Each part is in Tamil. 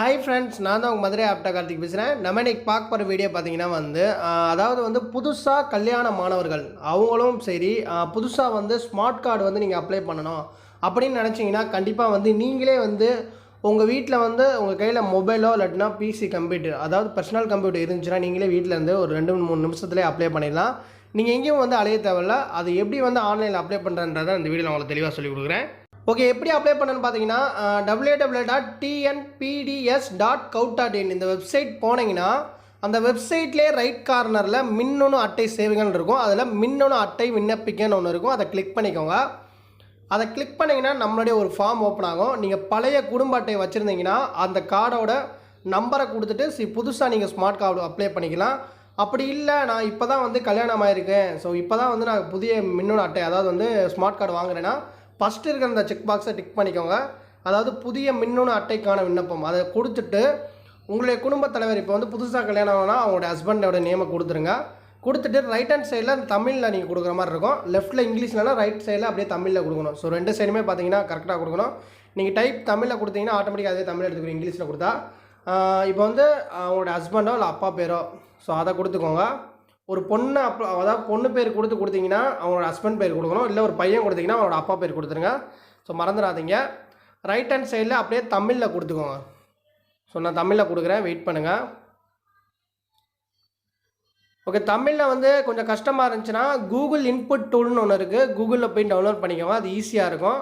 ஹாய் ஃப்ரெண்ட்ஸ் நான் தான் உங்கள் மதுரை ஆப்டா கார்த்திக் பேசுகிறேன் நம்ம இன்றைக்கி பார்க்க போகிற வீடியோ பார்த்தீங்கன்னா வந்து அதாவது வந்து புதுசாக கல்யாண மாணவர்கள் அவங்களும் சரி புதுசாக வந்து ஸ்மார்ட் கார்டு வந்து நீங்கள் அப்ளை பண்ணணும் அப்படின்னு நினச்சிங்கன்னா கண்டிப்பாக வந்து நீங்களே வந்து உங்கள் வீட்டில் வந்து உங்கள் கையில் மொபைலோ இல்லாட்டினா பிசி கம்ப்யூட்டர் அதாவது பர்சனல் கம்ப்யூட்டர் இருந்துச்சுன்னா நீங்களே வீட்டில் இருந்து ஒரு ரெண்டு மூணு நிமிஷத்துலேயே அப்ளை பண்ணிடலாம். நீங்கள் எங்கேயும் வந்து அலைய தேவையில்ல. அது எப்படி வந்து ஆன்லைனில் அப்ளை பண்ணுறன்றதை இந்த வீடியோவில் உங்களுக்கு தெளிவாக சொல்லி கொடுக்குறேன். ஓகே எப்படி அப்ளை பண்ணணும்னு பார்த்தீங்கன்னா W W dot TNPDS dot gov dot in இந்த வெப்சைட் போனீங்கன்னா அந்த வெப்சைட்லேயே ரைட் கார்னரில் மின்னணு அட்டை சேவைகள்னு இருக்கும். அதில் மின்னணு அட்டை விண்ணப்பிக்கன்னு ஒன்று இருக்கும். அதை கிளிக் பண்ணிக்கோங்க. அதை கிளிக் பண்ணிங்கன்னா நம்மளுடைய ஒரு ஃபார்ம் ஓப்பன் ஆகும். நீங்கள் பழைய குடும்ப அட்டை வச்சுருந்தீங்கன்னா அந்த கார்டோட நம்பரை கொடுத்துட்டு சி புதுசாக நீங்கள் ஸ்மார்ட் கார்டு அப்ளை பண்ணிக்கலாம். அப்படி இல்லை நான் இப்போ தான் வந்து கல்யாணம் ஆயிருக்கேன். ஸோ இப்போ தான் வந்து நான் புதிய மின்னணு அட்டை அதாவது வந்து ஸ்மார்ட் கார்டு வாங்குறேன்னா ஃபஸ்ட்டு இருக்கிற அந்த செக் பாக்ஸை டிக் பண்ணிக்கோங்க. அதாவது புதிய மின்னணு அட்டைக்கான விண்ணப்பம். அதை கொடுத்துட்டு உங்களுடைய குடும்பத் தலைவர் இப்போ வந்து புதுசாக கல்யாணம் ஆகுனா அவங்களுடைய ஹஸ்பண்டோட நேமை கொடுத்துருங்க. கொடுத்துட்டு ரைட் ஹேண்ட் சைடில் தமிழில் நீங்கள் கொடுக்குற மாதிரி இருக்கும். லெஃப்ட்டில் இங்கிலீஷ்லனா ரைட் சைடில் அப்படியே தமிழில் கொடுக்கணும். ஸோ ரெண்டு சைடுமே பார்த்தீங்கன்னா கரெக்டாக கொடுக்கணும். நீங்கள் டைப் தமிழில் கொடுத்தீங்கன்னா ஆட்டோமேட்டிக்காக அதே தமிழ் எடுத்துக்கிறோம் இங்கிலீஷில் கொடுத்தா இப்போ வந்து அவங்களோட ஹஸ்பண்டோ இல்லை அப்பா பேரோ? ஸோ அதை கொடுத்துக்கோங்க. ஒரு பொண்ணு அப்போ அதாவது பொண்ணு பேர் கொடுத்து கொடுத்தீங்கன்னா அவங்களோட ஹஸ்பண்ட் பேர் கொடுக்கணும். இல்லை ஒரு பையன் கொடுத்தீங்கன்னா அவங்களோட அப்பா பேர் கொடுத்துருங்க. ஸோ மறந்துடாதீங்க. ரைட் ஹேண்ட் சைடில் அப்படியே தமிழில் கொடுத்துக்கோங்க. ஸோ நான் தமிழில் கொடுக்குறேன். வெயிட் பண்ணுங்கள் ஓகே தமிழில் வந்து கொஞ்சம் கஷ்டமாக இருந்துச்சுன்னா கூகுள் இன்புட் டூல்னு ஒன்று இருக்குது கூகுளில் போய் டவுன்லோட் பண்ணிக்கோங்க. அது ஈஸியாக இருக்கும்.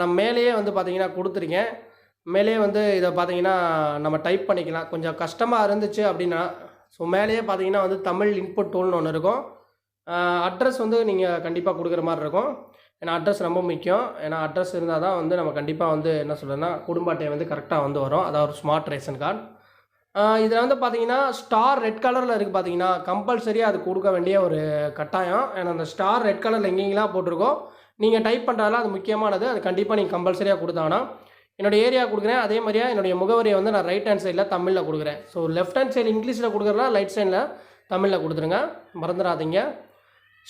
நான் மேலேயே வந்து பார்த்தீங்கன்னா கொடுத்துருக்கேன். மேலேயே வந்து இதை பார்த்தீங்கன்னா நம்ம டைப் பண்ணிக்கலாம். கொஞ்சம் கஷ்டமாக இருந்துச்சு அப்படின்னா ஸோ மேலேயே பார்த்தீங்கன்னா வந்து தமிழ் இன்புட் டோல்னு ஒன்று இருக்கும். அட்ரஸ் வந்து நீங்கள் கண்டிப்பாக கொடுக்குற மாதிரி இருக்கும். ஏன்னா அட்ரஸ் ரொம்ப முக்கியம். ஏன்னா அட்ரஸ் இருந்தால் தான் வந்து நம்ம கண்டிப்பாக வந்து என்ன சொல்கிறேன்னா குடும்ப அட்டை வந்து கரெக்டாக வந்து வரும். அதாவது ஒரு ஸ்மார்ட் ரேஷன் கார்டு இதில் வந்து பார்த்தீங்கன்னா ஸ்டார் ரெட் கலரில் இருக்குது பார்த்தீங்கன்னா கம்பல்சரியாக அது கொடுக்க வேண்டிய ஒரு கட்டாயம். ஏன்னா அந்த ஸ்டார் ரெட் கலரில் எங்கெங்கெல்லாம் போட்டிருக்கோ நீங்கள் டைப் பண்ணுறதெல்லாம் அது முக்கியமானது. அது கண்டிப்பாக நீங்கள் கம்பல்சரியாக கொடுத்தாங்கன்னா என்னோட ஏரியா கொடுக்குறேன். அதே மாதிரியா என்னுடைய முகவரியை வந்து நான் ரைட் ஹேண்ட் சைடில் தமிழில் கொடுக்குறேன். ஸோ லெஃப்ட் ஹேண்ட் சைடு இங்கிலீஷில் கொடுக்குறதா ரைட் சைடில் தமிழில் கொடுத்துருங்க. மறந்துடாதீங்க.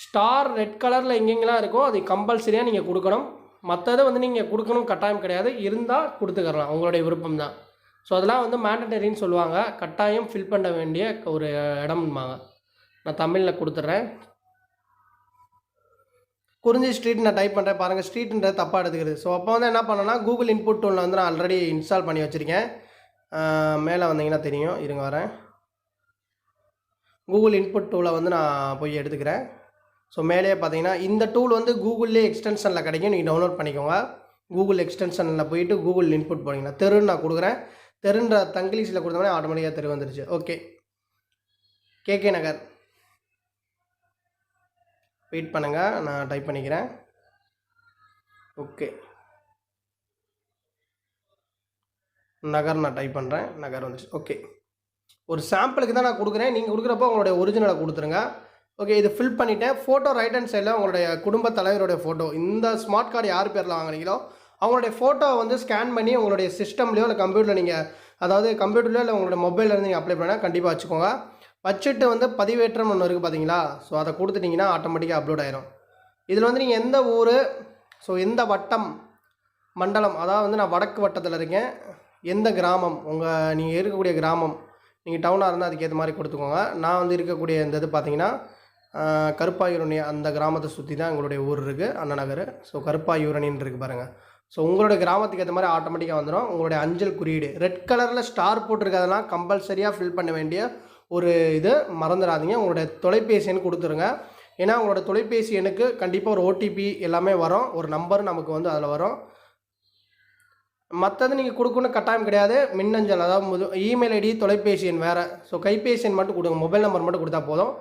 ஸ்டார் ரெட் கலரில் எங்கெங்கெல்லாம் இருக்கோ அது கம்பல்சரியாக நீங்கள் கொடுக்கணும். மற்றதை வந்து நீங்கள் கொடுக்கணும் கட்டாயம் கிடையாது. இருந்தால் கொடுத்துக்கறலாம். உங்களுடைய விருப்பம் தான் ஸோ அதெல்லாம் வந்து மேண்டட்டரின்னு சொல்லுவாங்க. கட்டாயம் ஃபில் பண்ண வேண்டிய ஒரு இடம்பாங்க. நான் தமிழில் கொடுத்துட்றேன். குறிஞ்சி ஸ்ட்ரீட் நான் டைப் பண்ணுறேன் பாருங்கள் ஸ்ட்ரீட்ன்றது தப்பாக எடுத்துக்கிறது ஸோ அப்போ வந்து என்ன பண்ணேன்னா கூகுள் இன்புட் டூலில் வந்து நான் ஆல்ரெடி இன்ஸ்டால் பண்ணி வச்சுருக்கேன். மேலே வந்தீங்கன்னா தெரியும். இருங்க வரேன். கூகுள் இன்புட் டூலை வந்து நான் போய் எடுத்துக்கிறேன். ஸோ மேலேயே பார்த்தீங்கன்னா இந்த டூல் வந்து கூகுள்லேயே எக்ஸ்டென்ஷனில் கிடைக்கும். நீங்கள் டவுன்லோட் பண்ணிக்கோங்க. கூகுள் எக்ஸ்டென்ஷனில் போயிட்டு கூகுள் இன்புட் போனீங்கன்னா தெருன்னு நான் கொடுக்குறேன். தெருன்ற தங்கிலீஷில் கொடுத்தோம்னா ஆட்டோமேட்டிக்காக தெரு வந்துருச்சு. ஓகே கேகே நகர் வெயிட் பண்ணுங்கள் நான் டைப் பண்ணிக்கிறேன். ஓகே நகர் நான் டைப் பண்ணுறேன் நகர் வந்துச்சு. ஓகே ஒரு சாம்பிளுக்கு தான் நான் கொடுக்குறேன். நீங்கள் கொடுக்குறப்போ உங்களுடைய ஒரிஜினலை கொடுத்துருங்க. ஓகே இது ஃபில் பண்ணிவிட்டேன் ஃபோட்டோ ரைட் ஹேண்ட் சைடில் உங்களுடைய குடும்ப தலைவருடைய ஃபோட்டோ இந்த ஸ்மார்ட் கார்டு யார் பேரில் வாங்குறீங்களோ அவங்களுடைய ஃபோட்டோவை வந்து ஸ்கேன் பண்ணி உங்களுடைய சிஸ்டம்லேயோ இல்லை கம்ப்யூட்டரில் நீங்கள் அதாவது கம்ப்யூட்டர்லையோ இல்லை உங்களுடைய மொபைலில் இருந்து நீங்கள் அப்ளை பண்ணால் கண்டிப்பாக வச்சுக்கோங்க. வச்சுட்டு வந்து பதிவேற்றம் ஒன்று இருக்குது பார்த்தீங்களா ஸோ அதை கொடுத்துட்டிங்கன்னா ஆட்டோமேட்டிக்காக அப்லோட் ஆயிரும். இதில் வந்து நீங்கள் எந்த ஊர் ஸோ எந்த வட்டம் மண்டலம் அதாவது வந்து நான் வடக்கு வட்டத்தில் இருக்கேன் எந்த கிராமம் உங்கள் நீங்கள் இருக்கக்கூடிய கிராமம் நீங்கள் டவுனாக இருந்தால் அதுக்கேற்ற மாதிரி கொடுத்துக்கோங்க. நான் வந்து இருக்கக்கூடிய இந்த இது பார்த்தீங்கன்னா கருப்பாயூரணி அந்த கிராமத்தை சுற்றி தான் எங்களுடைய ஊர் இருக்குது அண்ணநகர். ஸோ கருப்பாயூரணின்னு இருக்குது பாருங்கள் ஸோ உங்களுடைய கிராமத்துக்கு ஏற்ற மாதிரி ஆட்டோமேட்டிக்காக வந்துடும் உங்களுடைய அஞ்சல் குறியீடு ரெட் கலரில் ஸ்டார் போட்டிருக்கிறதெல்லாம் கம்பல்சரியாக ஃபில் பண்ண வேண்டிய ஒரு இது மறந்துடாதீங்க. உங்களுடைய தொலைபேசி எண் கொடுத்துருங்க. ஏன்னா உங்களோட தொலைபேசி எண்ணுக்கு கண்டிப்பாக ஒரு ஓடிபி எல்லாமே வரும். ஒரு நம்பர் நமக்கு வந்து அதில் வரும். மற்றது நீங்கள் கொடுக்கணும் கட்டாயம் கிடையாது. மின்னஞ்சல் அதாவது முது இமெயில் ஐடி தொலைபேசி எண் வேறு. ஸோ கைபேசி எண் மட்டும் கொடுங்க. மொபைல் நம்பர் மட்டும் கொடுத்தா போதும்.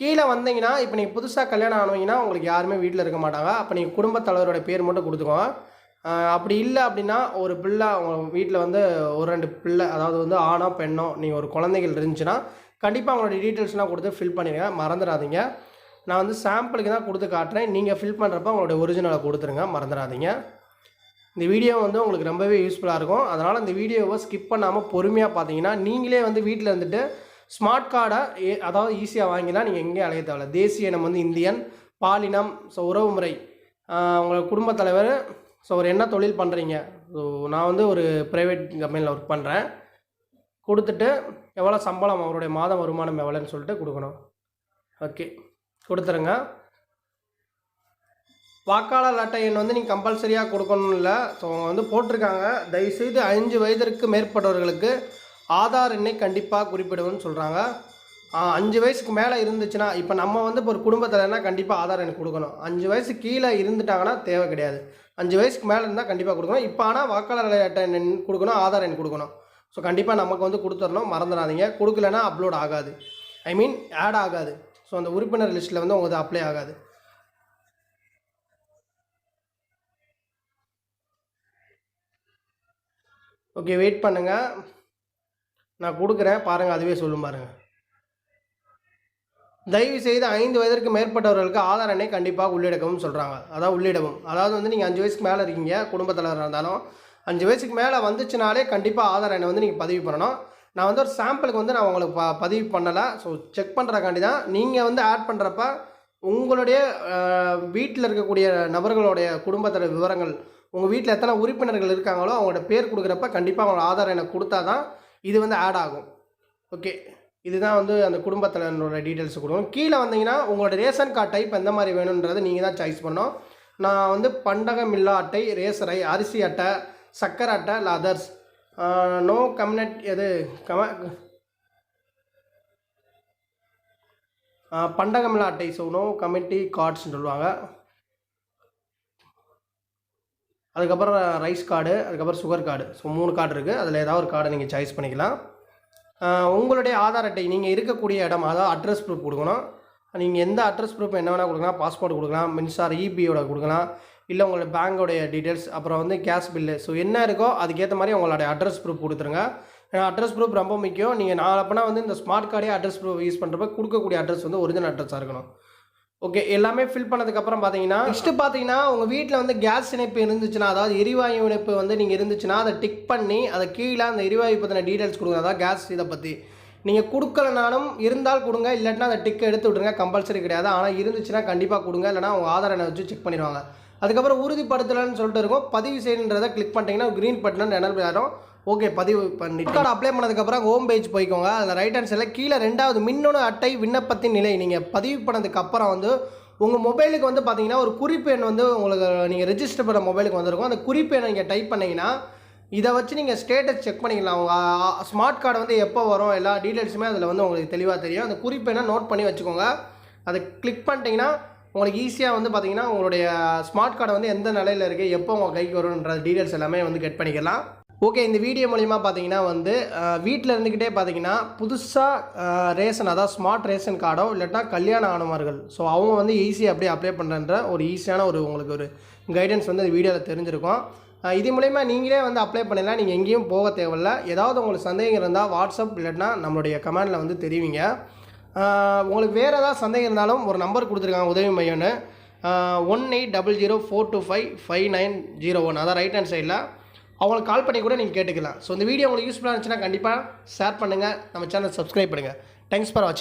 கீழே வந்தீங்கன்னா இப்போ நீங்கள் புதுசாக கல்யாணம் ஆனவங்கன்னா உங்களுக்கு யாருமே வீட்டில் இருக்க மாட்டாங்க. அப்போ நீங்கள் குடும்பத் தலைவரோட பேர் மட்டும் கொடுத்துக்கோங்க. அப்படி இல்லை அப்படின்னா ஒரு பிள்ளை உங்கள் வீட்டில் வந்து ஒரு ரெண்டு பிள்ளை அதாவது வந்து ஆணோ பெண்ணோ நீங்கள் ஒரு குழந்தைகள் இருந்துச்சுன்னா கண்டிப்பாக அவங்களுடைய டீட்டெயில்ஸ்லாம் கொடுத்து ஃபில் பண்ணிடுங்க மறந்துடாதீங்க நான் வந்து சாம்பிளுக்கு தான் கொடுத்து காட்டுறேன். நீங்கள் ஃபில் பண்ணுறப்ப உங்களுடைய ஒரிஜினலை கொடுத்துருங்க. மறந்துடாதீங்க இந்த வீடியோ வந்து உங்களுக்கு ரொம்பவே யூஸ்ஃபுல்லாக இருக்கும். அதனால் இந்த வீடியோவை ஸ்கிப் பண்ணாமல் பொறுமையாக பார்த்தீங்கன்னா நீங்களே வந்து வீட்டில் இருந்துட்டு ஸ்மார்ட் கார்டை ஏ அதாவது ஈஸியாக வாங்கினா நீங்கள் எங்கேயும் அலைய தேவையில்ல. தேசிய இனம் வந்து இந்தியன் பாலினம் ஸோ உறவு முறை உங்களோட குடும்பத் தலைவர் ஸோ ஒரு என்ன தொழில் பண்ணுறீங்க ஸோ நான் வந்து ஒரு ப்ரைவேட் கம்பெனியில் ஒர்க் பண்ணுறேன் கொடுத்துட்டு எவ்வளோ சம்பளம் அவருடைய மாத வருமானம் எவ்வளோன்னு சொல்லிட்டு கொடுக்கணும். ஓகே கொடுத்துருங்க. வாக்காளர் அட்டை எண் வந்து நீங்கள் கம்பல்சரியாக கொடுக்கணும் இல்லை. ஸோ அவங்க வந்து போட்டிருக்காங்க. தயவுசெய்து அஞ்சு வயதிற்கு மேற்பட்டவர்களுக்கு ஆதார் எண்ணை கண்டிப்பாக குறிப்பிடுவோம்னு சொல்கிறாங்க அஞ்சு வயசுக்கு மேலே இருந்துச்சுன்னா இப்போ நம்ம வந்து இப்போ ஒரு குடும்பத்தில்னா கண்டிப்பாக ஆதார் எனக்கு கொடுக்கணும். அஞ்சு வயசு கீழே இருந்துட்டாங்கன்னா தேவை கிடையாது. அஞ்சு வயசுக்கு மேலே இருந்தால் கண்டிப்பாக கொடுக்கணும். இப்போ ஆனால் வாக்காளர் அட்டை எண் கொடுக்கணும் ஆதார் எண் கொடுக்கணும். ஸோ கண்டிப்பாக நமக்கு வந்து கொடுத்துடணும். மறந்துடாதீங்க. கொடுக்கலனா அப்லோட் ஆகாது. ஐ மீன் ஆட் ஆகாது. ஸோ அந்த உறுப்பினர் லிஸ்ட்டில் வந்து உங்களுக்கு அப்ளை ஆகாது. ஓகே வெயிட் பண்ணுங்கள் நான் கொடுக்குறேன். பாருங்கள் அதுவே சொல்லும் பாருங்கள் தயவு செய்து ஐந்து வயதிற்கு மேற்பட்டவர்களுக்கு ஆதார் எண்ணை கண்டிப்பாக உள்ளிடக்கவும் சொல்கிறாங்க அதாவது உள்ளிடவும். அதாவது வந்து நீங்கள் அஞ்சு வயசுக்கு மேலே இருக்கீங்க. குடும்பத்தில் இருந்தாலும் அஞ்சு வயசுக்கு மேலே வந்துச்சுனாலே கண்டிப்பாக ஆதார் எண்ணை வந்து நீங்கள் பதிவு பண்ணணும். நான் வந்து ஒரு சாம்பிளுக்கு வந்து நான் உங்களுக்கு ப பதிவு பண்ணலை. ஸோ செக் பண்ணுறக்காண்டி தான். நீங்கள் வந்து ஆட் பண்ணுறப்ப உங்களுடைய வீட்டில் இருக்கக்கூடிய நபர்களுடைய குடும்பத்தோட விவரங்கள் உங்கள் வீட்டில் எத்தனை உறுப்பினர்கள் இருக்காங்களோ அவங்களோட பேர் கொடுக்குறப்ப கண்டிப்பாக அவங்களோட ஆதார் எண்ணை கொடுத்தா தான் இது வந்து ஆட் ஆகும். ஓகே இதுதான் வந்து அந்த குடும்பத்தினரோட டீட்டெயில்ஸ் கொடுக்கும். கீழே வந்தீங்கன்னா உங்களோட ரேஷன் கார்டு டைப் எந்த மாதிரி வேணுன்றதை நீங்கள் தான் சாய்ஸ் பண்ணோம் நான் வந்து பண்டகமில்லா அட்டை ரேசரை அரிசி அட்டை சக்கர் அட்டை இல்லை அதர்ஸ் நோ கம்யூனிட் எது? கம பண்டகமில்லா அட்டை. ஸோ நோ கமிட்டி கார்ட்ஸ்னு சொல்லுவாங்க. அதுக்கப்புறம் ரைஸ் கார்டு அதுக்கப்புறம் சுகர் கார்டு ஸோ மூணு கார்டு இருக்குது அதில் ஏதாவது ஒரு கார்டை நீங்கள் சாய்ஸ் பண்ணிக்கலாம். உங்களுடைய ஆதார் அட்டை. நீங்கள் இருக்கக்கூடிய இடம் அதாவது அட்ரஸ் ப்ரூஃப் கொடுக்கணும். நீங்கள் எந்த அட்ரஸ் ப்ரூஃப் என்ன வேணால் கொடுக்கலாம். பாஸ்போர்ட் கொடுக்கலாம். மின்சார் இபியோட கொடுக்கலாம். இல்லை உங்களோட பேங்கோடைய டீட்டெயில்ஸ் அப்புறம் வந்து கேஸ் பில்லு ஸோ என்ன இருக்கோ அதுக்கேற்ற மாதிரி உங்களோட அட்ரஸ் ப்ரூஃப் கொடுத்துருங்க. அட்ரஸ் ப்ரூஃப் ரொம்ப முக்கியம். நீங்கள் நாளப்பனா வந்து இந்த ஸ்மார்ட் கார்டே அட்ரஸ் ப்ரூஃப் யூஸ் பண்ணுறப்ப கொடுக்கக்கூடிய அட்ரஸ் வந்து ஒரிஜினல் அட்ரஸாக இருக்கணும். ஓகே எல்லாமே ஃபில் பண்ணதுக்கப்புறம் பார்த்தீங்கன்னா நெக்ஸ்ட்டு பார்த்தீங்கன்னா உங்கள் வீட்டில் வந்து கேஸ் இணைப்பு இருந்துச்சுன்னா அதாவது எரிவாயு இணைப்பு வந்து நீங்கள் இருந்துச்சுன்னா அதை டிக் பண்ணி அதை கீழே அந்த எரிவாயு பற்றின டீட்டெயில்ஸ் கொடுங்க. அதாவது கேஸ் இதை பற்றி நீங்கள் கொடுக்கலனாலும் இருந்தால் கொடுங்க இல்லாட்டினா அதை டிக் எடுத்து விட்ருங்க கம்பல்சரி கிடையாது. ஆனால் இருந்துச்சுன்னா கண்டிப்பாக கொடுங்க. இல்லைனா உங்கள் ஆதார் எண்ணை வச்சு செக் பண்ணிடுவாங்க. அதுக்கப்புறம் உறுதிப்படுத்தலன்னு சொல்லிட்டு இருக்கும். பதிவு செய்யணுன்றதை கிளிக் பண்ணிட்டீங்கன்னா க்ரீன் பட்டன் எனல் ஓகே பதிவு பண்ணிட்டு கார்டு அப்ளை பண்ணதுக்கப்புறம் ஹோம் பேஜ் போய்க்கோங்க. அதில் ரைட் ஹேண்ட் சைடில் கீழே ரெண்டாவது மின்னணு அட்டை விண்ணப்பத்தின் நிலை. நீங்கள் பதிவு பண்ணதுக்கப்புறம் வந்து உங்கள் மொபைலுக்கு வந்து பார்த்தீங்கன்னா ஒரு குறிப்பு எண் வந்து உங்களுக்கு நீங்கள் ரெஜிஸ்டர் பண்ண மொபைலுக்கு வந்திருக்கும். அந்த குறிப்பு எண்ணை நீங்கள் டைப் பண்ணிங்கன்னா இதை வச்சு நீங்கள் ஸ்டேட்டஸ் செக் பண்ணிக்கலாம். உங்கள் ஸ்மார்ட் கார்டு வந்து எப்போ வரும் எல்லா டீட்டெயில்ஸுமே அதில் வந்து உங்களுக்கு தெளிவாக தெரியும். அந்த குறிப்பு என்ன நோட் பண்ணி வச்சுக்கோங்க. அதை கிளிக் பண்ணிட்டீங்கன்னா உங்களுக்கு ஈஸியாக வந்து பார்த்தீங்கன்னா உங்களுடைய ஸ்மார்ட் கார்டு வந்து எந்த நிலையில் இருக்குது எப்போ உங்கள் கைக்கு வரும்ன்ற டீட்டெயில்ஸ் எல்லாமே வந்து கெட் பண்ணிக்கலாம். ஓகே இந்த வீடியோ மூலிமா பார்த்தீங்கன்னா வந்து வீட்டில் இருந்துக்கிட்டே பார்த்தீங்கன்னா புதுசாக ரேஷன் அதாவது ஸ்மார்ட் ரேஷன் கார்டோ இல்லாட்டா கல்யாண ஆனவர்கள். ஸோ அவங்க வந்து ஈஸியாக அப்படியே அப்ளை பண்ணுறன்ற ஒரு ஈஸியான ஒரு உங்களுக்கு ஒரு கைடன்ஸ் வந்து இந்த வீடியோவில் தெரிஞ்சிருக்கும். இது மூலயமா நீங்களே வந்து அப்ளை பண்ணலாம் நீங்கள் எங்கேயும் போக தேவையில்ல. ஏதாவது உங்களுக்கு சந்தேகம் இருந்தால் வாட்ஸ்அப் இல்லைன்னா நம்மளுடைய கமெண்டில் வந்து தெரிவிங்க. உங்களுக்கு வேறு ஏதாவது சந்தேகம் இருந்தாலும் ஒரு நம்பர் கொடுத்துருக்காங்க உதவி மையம்னு. One eight double zero four two five five nine zero one அதான் ரைட் ஹேண்ட் சைடில் அவங்களுக்கு கால் பண்ணி கூட நீங்கள் கேட்டுக்கலாம். ஸோ இந்த வீடியோ உங்களுக்கு யூஸ்ஃபுல்லாக இருந்துச்சுன்னா கண்டிப்பாக ஷேர் பண்ணுங்கள் நம்ம சேனல் சப்ஸ்கிரைப் பண்ணுங்கள் தேங்க்ஸ் ஃபார் வாட்சிங்